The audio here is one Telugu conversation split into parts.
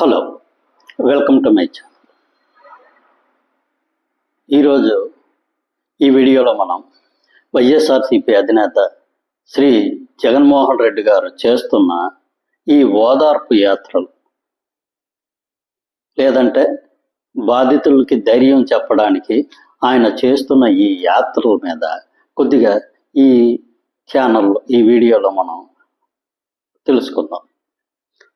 Hello welcome to my channel. ఈరోజు ఈ వీడియోలో మనం వైఎస్ఆర్సిపి అధినేత శ్రీ జగన్మోహన్ రెడ్డి గారు చేస్తున్న ఈ ఓదార్పు యాత్రలు లేదంటే బాధితులకి ధైర్యం చెప్పడానికి ఆయన చేస్తున్న ఈ యాత్రల మీద కొద్దిగా ఈ ఛానల్లో ఈ వీడియోలో మనం తెలుసుకుందాం.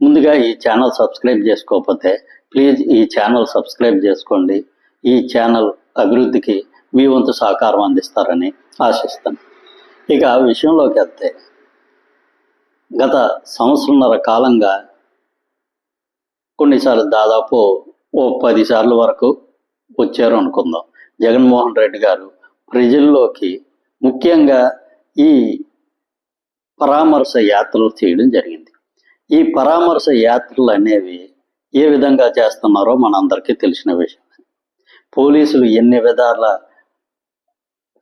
ముందుగా ఈ ఛానల్ సబ్స్క్రైబ్ చేసుకోకపోతే ప్లీజ్ ఈ ఛానల్ సబ్స్క్రైబ్ చేసుకోండి. ఈ ఛానల్ అభివృద్ధికి మీ వంతు సహకారం అందిస్తారని ఆశిస్తాను. ఇక విషయంలోకి వెళ్తే గత సంవత్సరంన్నర కాలంగా కొన్నిసార్లు దాదాపు ఓ పది సార్లు వరకు వచ్చారు అనుకుందాం. జగన్మోహన్ రెడ్డి గారు ప్రజల్లోకి ముఖ్యంగా ఈ పరామర్శ యాత్రలు చేయడం జరిగింది. ఈ పరామర్శ యాత్రలు అనేవి ఏ విధంగా చేస్తున్నారో మనందరికీ తెలిసిన విషయం. పోలీసులు ఎన్ని విధాల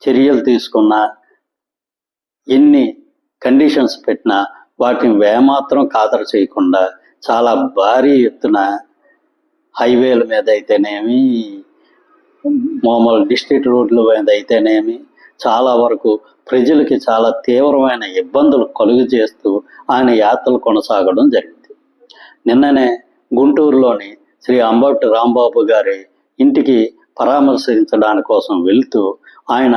చర్యలు తీసుకున్నా ఎన్ని కండిషన్స్ పెట్టినా వాటిని వేమాత్రం ఖాతరు చేయకుండా చాలా భారీ ఎత్తున హైవేల మీద అయితేనేమి మామూలు డిస్ట్రిక్ట్ రోడ్ల మీద అయితేనేమి చాలా వరకు ప్రజలకి చాలా తీవ్రమైన ఇబ్బందులు కలుగు చేస్తూ ఆయన యాత్రలు కొనసాగడం జరిగింది. నిన్ననే గుంటూరులోని శ్రీ అంబటి రాంబాబు గారి ఇంటికి పరామర్శించడానికి కోసం వెళ్తూ ఆయన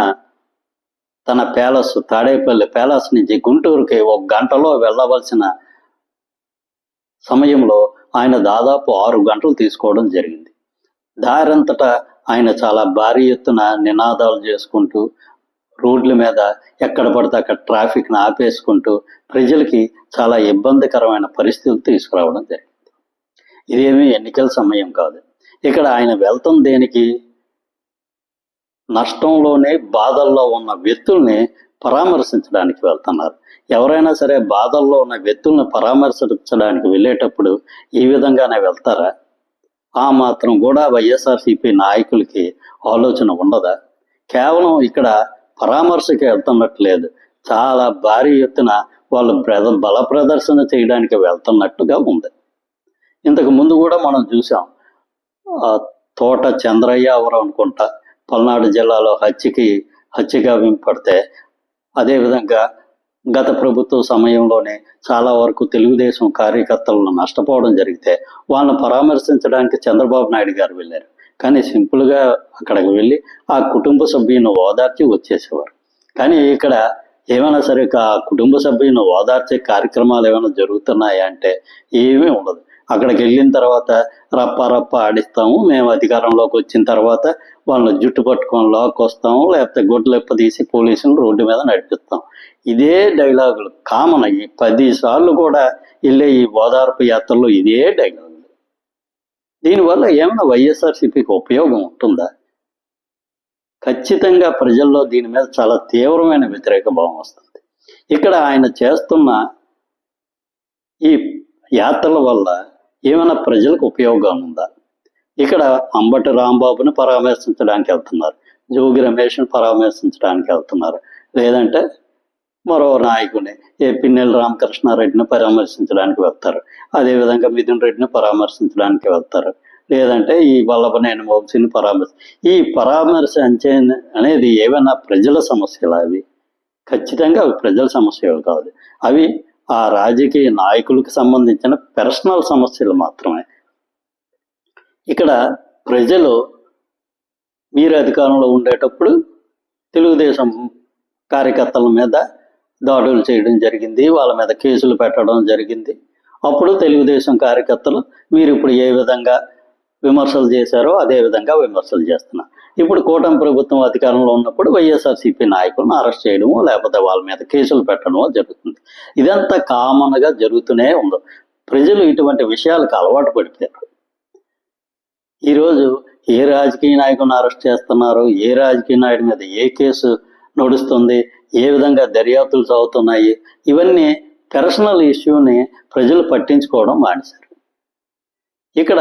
తన ప్యాలెస్ తాడేపల్లి ప్యాలెస్ నుంచి గుంటూరుకి ఒక గంటలో వెళ్ళవలసిన సమయంలో ఆయన దాదాపు ఆరు గంటలు తీసుకోవడం జరిగింది. దారంతటా ఆయన చాలా భారీ ఎత్తున నినాదాలు చేసుకుంటూ రోడ్ల మీద ఎక్కడ పడితే అక్కడ ట్రాఫిక్ని ఆపేసుకుంటూ ప్రజలకి చాలా ఇబ్బందికరమైన పరిస్థితులు తీసుకురావడం జరిగింది. ఇదేమీ ఎన్నికల సమయం కాదు. ఇక్కడ ఆయన వెళ్తాం దేనికి? నష్టంలోనే బాధల్లో ఉన్న వ్యక్తుల్ని పరామర్శించడానికి వెళ్తున్నారు. ఎవరైనా సరే బాధల్లో ఉన్న వ్యక్తుల్ని పరామర్శించడానికి వెళ్ళేటప్పుడు ఈ విధంగానే వెళ్తారా? ఆ మాత్రం కూడా వైఎస్ఆర్సీపీ నాయకులకి ఆలోచన ఉండదా? కేవలం ఇక్కడ పరామర్శకి వెళ్తున్నట్లేదు. చాలా భారీ ఎత్తున వాళ్ళు ప్రద బల ప్రదర్శన చేయడానికి వెళ్తున్నట్టుగా ఉంది. ఇంతకు ముందు కూడా మనం చూసాం. ఆ తోట చంద్రయ్య ఎవరు అనుకుంటా పల్నాడు జిల్లాలో హత్యకి హత్యగా వింపడితే అదేవిధంగా గత ప్రభుత్వ సమయంలోనే చాలా వరకు తెలుగుదేశం కార్యకర్తలను నష్టపోవడం జరిగితే వాళ్ళని పరామర్శించడానికి చంద్రబాబు నాయుడు గారు వెళ్ళారు. కానీ సింపుల్గా అక్కడికి వెళ్ళి ఆ కుటుంబ సభ్యుని ఓదార్చి వచ్చేసేవారు. కానీ ఇక్కడ ఏమైనా సరే ఆ కుటుంబ సభ్యులను ఓదార్చే కార్యక్రమాలు ఏమైనా జరుగుతున్నాయా అంటే ఏమీ ఉండదు. అక్కడికి వెళ్ళిన తర్వాత రప్ప రప్ప ఆడిస్తాము మేము అధికారంలోకి వచ్చిన తర్వాత వాళ్ళని జుట్టు పట్టుకొని లాక్కొస్తాము లేకపోతే గుడ్లెప్ప తీసి పోలీసులు రోడ్డు మీద నడిపిస్తాం. ఇదే డైలాగులు కామన్ ఈ పది సార్లు కూడా వెళ్ళే ఈ ఓదార్పు యాత్రలో ఇదే డైలాగ్ దీనివల్ల ఏమైనా వైఎస్ఆర్సీపీకి ఉపయోగం ఉంటుందా? ఖచ్చితంగా ప్రజల్లో దీని మీద చాలా తీవ్రమైన వ్యతిరేక భావం వస్తుంది. ఇక్కడ ఆయన చేస్తున్న ఈ యాత్రల వల్ల ఏమైనా ప్రజలకు ఉపయోగం ఉందా? ఇక్కడ అంబటి రాంబాబుని పరామర్శించడానికి వెళ్తున్నారు. జోగి రమేష్ని పరామర్శించడానికి వెళ్తున్నారు. లేదంటే మరో నాయకుని ఏ పిన్నెల రామకృష్ణారెడ్డిని పరామర్శించడానికి వెళ్తారు. అదేవిధంగా మిథున్ రెడ్డిని పరామర్శించడానికి వెళ్తారు. లేదంటే ఈ వల్లభనేని వంశీని పరామర్శ ఈ పరామర్శ అంచే అనేది ఏమైనా ప్రజల సమస్యలు అవి? ఖచ్చితంగా అవి ప్రజల సమస్యలు కాదు. అవి ఆ రాజకీయ నాయకులకు సంబంధించిన పర్సనల్ సమస్యలు మాత్రమే. ఇక్కడ ప్రజలు మీరు అధికారంలో ఉండేటప్పుడు తెలుగుదేశం కార్యకర్తల మీద దాడులు చేయడం జరిగింది వాళ్ళ మీద కేసులు పెట్టడం జరిగింది. అప్పుడు తెలుగుదేశం కార్యకర్తలు మీరు ఇప్పుడు ఏ విధంగా విమర్శలు చేశారో అదే విధంగా విమర్శలు చేస్తున్నారు. ఇప్పుడు కూటమి ప్రభుత్వం అధికారంలో ఉన్నప్పుడు వైఎస్ఆర్సీపీ నాయకులను అరెస్ట్ చేయడము లేకపోతే వాళ్ళ మీద కేసులు పెట్టడమో జరుగుతుంది. ఇదంతా కామన్గా జరుగుతూనే ఉంది. ప్రజలు ఇటువంటి విషయాలకు అలవాటు పడిపోయారు. ఈరోజు ఏ రాజకీయ నాయకుని అరెస్ట్ చేస్తున్నారు? ఏ రాజకీయ నాయకుడి మీద ఏ కేసు నడుస్తుంది. ఏ విధంగా దర్యాప్తులు సాగుతున్నాయి? ఇవన్నీ పర్సనల్ ఇష్యూని ప్రజలు పట్టించుకోవడం మానేశారు. ఇక్కడ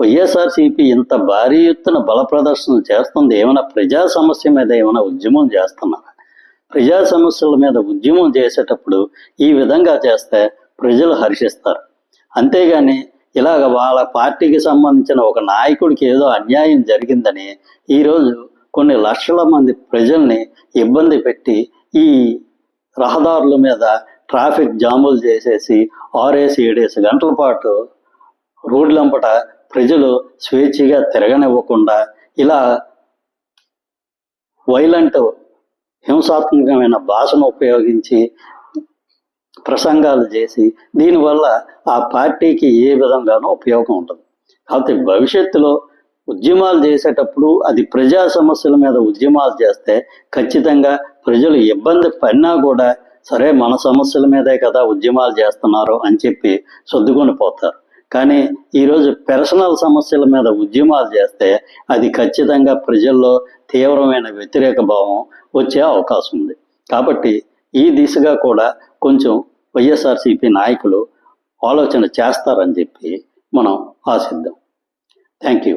వైఎస్ఆర్సీపీ ఇంత భారీ ఎత్తున బల ప్రదర్శన చేస్తుంది ఏమైనా ప్రజా సమస్య మీద ఏమైనా ఉద్యమం చేస్తున్నారా? ప్రజా సమస్యల మీద ఉద్యమం చేసేటప్పుడు ఈ విధంగా చేస్తే ప్రజలు హర్షిస్తారు. అంతేగాని ఇలాగ వాళ్ళ పార్టీకి సంబంధించిన ఒక నాయకుడికి ఏదో అన్యాయం జరిగిందని ఈరోజు కొన్ని లక్షల మంది ప్రజల్ని ఇబ్బంది పెట్టి ఈ రహదారుల మీద ట్రాఫిక్ జాములు చేసేసి ఆరేసి ఏడేసి గంటల పాటు రోడ్లంపట ప్రజలు స్వేచ్ఛగా తిరగనివ్వకుండా ఇలా వైలెంట్ హింసాత్మకమైన భాషను ఉపయోగించి ప్రసంగాలు చేసి దీనివల్ల ఆ పార్టీకి ఏ విధంగానూ ఉపయోగం ఉంటుంది కాబట్టి భవిష్యత్తులో ఉద్యమాలు చేసేటప్పుడు అది ప్రజా సమస్యల మీద ఉద్యమాలు చేస్తే ఖచ్చితంగా ప్రజలు ఇబ్బంది పడినా కూడా సరే మన సమస్యల మీదే కదా ఉద్యమాలు చేస్తున్నారు అని చెప్పి సర్దుకొని పోతారు. కానీ ఈరోజు పర్సనల్ సమస్యల మీద ఉద్యమాలు చేస్తే అది ఖచ్చితంగా ప్రజల్లో తీవ్రమైన వ్యతిరేక భావం వచ్చే అవకాశం ఉంది. కాబట్టి ఈ దిశగా కూడా కొంచెం వైఎస్ఆర్సీపీ నాయకులు ఆలోచన చేస్తారని చెప్పి మనం ఆశిద్దాం. Thank you.